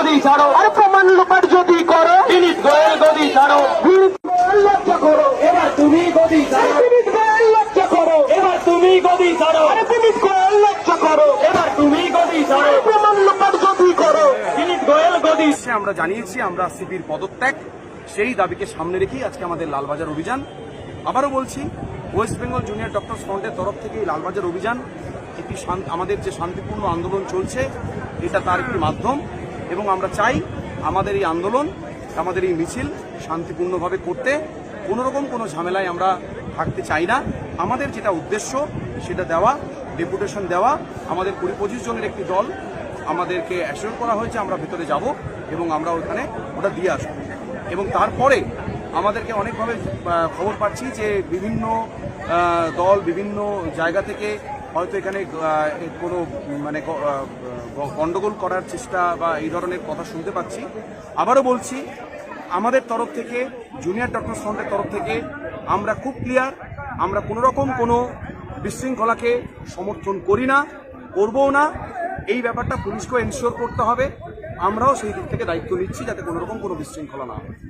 গদি ছাড়ো। আর প্রমাণ লোপার যদি করো দিলীপ গোয়েল গদি ছাড়ো। লজ্জা করো। এবার তুমি গদি আমরা জানিয়েছি আমরা সিপির পদত্যাগ। সেই দাবিকে সামনে রেখেই আজকে আমাদের লালবাজার অভিযান। আবারও বলছি ওয়েস্ট বেঙ্গল জুনিয়র ডক্টর ফ্রন্টের তরফ থেকে এই লালবাজার অভিযান একটি আমাদের যে শান্তিপূর্ণ আন্দোলন চলছে এটা তার একটি মাধ্যম। এবং আমরা চাই আমাদের এই আন্দোলন, আমাদের এই মিছিল শান্তিপূর্ণভাবে করতে। কোনোরকম কোনো ঝামেলায় আমরা থাকতে চাই না। আমাদের যেটা উদ্দেশ্য, সেটা দেওয়া, ডেপুটেশন দেওয়া, আমাদের কুড়ি পঁচিশ জনের একটি দল আমাদেরকে অ্যাসিওর করা হয়েছে আমরা ভেতরে যাব এবং আমরা ওখানে ওটা দিয়ে আসব। এবং তারপরে আমাদেরকে অনেকভাবে খবর পাচ্ছি যে বিভিন্ন দল বিভিন্ন জায়গা থেকে হয়তো এখানে কোনো মানে গ- আহ, গ- গন্ডগোল করার চেষ্টা বা এই ধরনের কথা শুনতে পাচ্ছি। আবারও বলছি আমাদের তরফ থেকে জুনিয়র ডক্টর ফ্রন্টের তরফ থেকে আমরা খুব ক্লিয়ার আমরা কোনো রকম কোনো বিশৃঙ্খলাকে সমর্থন করি না করবও না। এই ব্যাপারটা পুলিশকেও এনশিওর করতে হবে। আমরাও সেই দিক থেকে দায়িত্ব নিচ্ছি যাতে কোনো রকম কোনো বিশৃঙ্খলা না হয়।